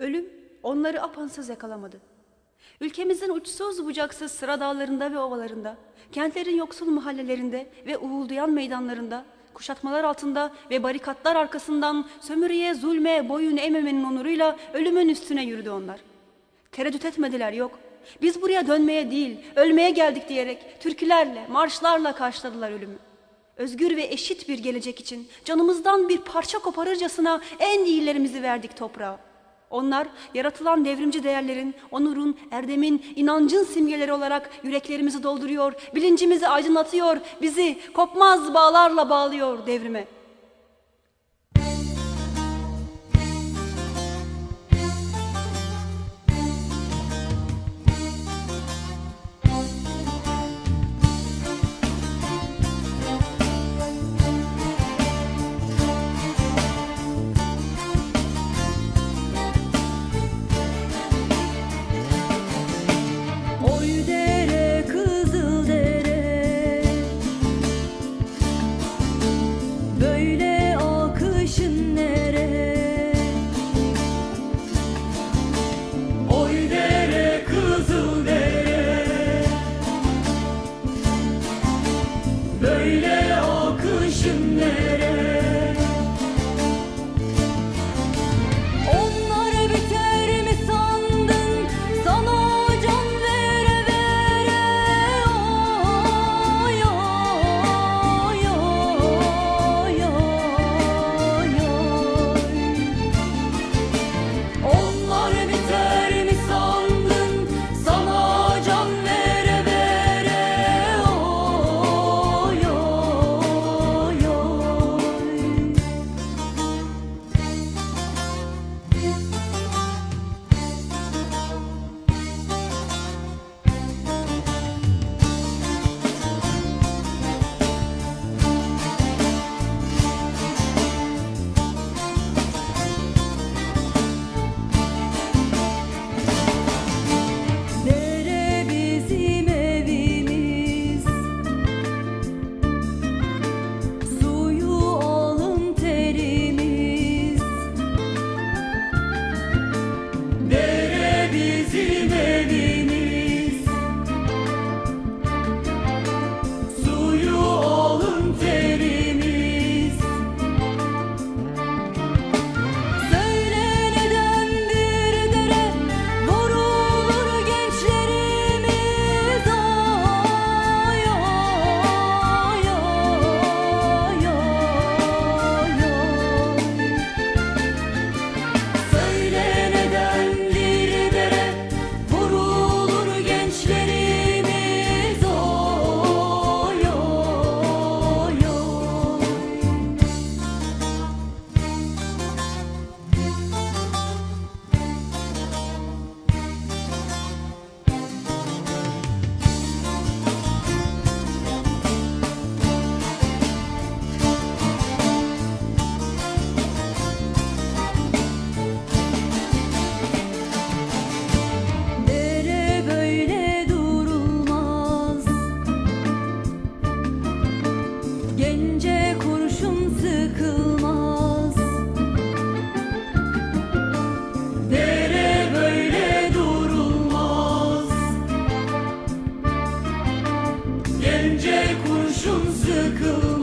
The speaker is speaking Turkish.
Ölüm onları apansız yakalamadı. Ülkemizin uçsuz bucaksız sıra dağlarında ve ovalarında, kentlerin yoksul mahallelerinde ve uğuldayan meydanlarında, kuşatmalar altında ve barikatlar arkasından sömürüye, zulme, boyun eğmemenin onuruyla ölümün üstüne yürüdü onlar. Tereddüt etmediler yok. Biz buraya dönmeye değil, ölmeye geldik diyerek türkülerle, marşlarla karşıladılar ölümü. Özgür ve eşit bir gelecek için canımızdan bir parça koparırcasına en iyilerimizi verdik toprağa. Onlar yaratılan devrimci değerlerin, onurun, erdemin, inancın simgeleri olarak yüreklerimizi dolduruyor, bilincimizi aydınlatıyor, bizi kopmaz bağlarla bağlıyor devrime.'' Günlere 从此刻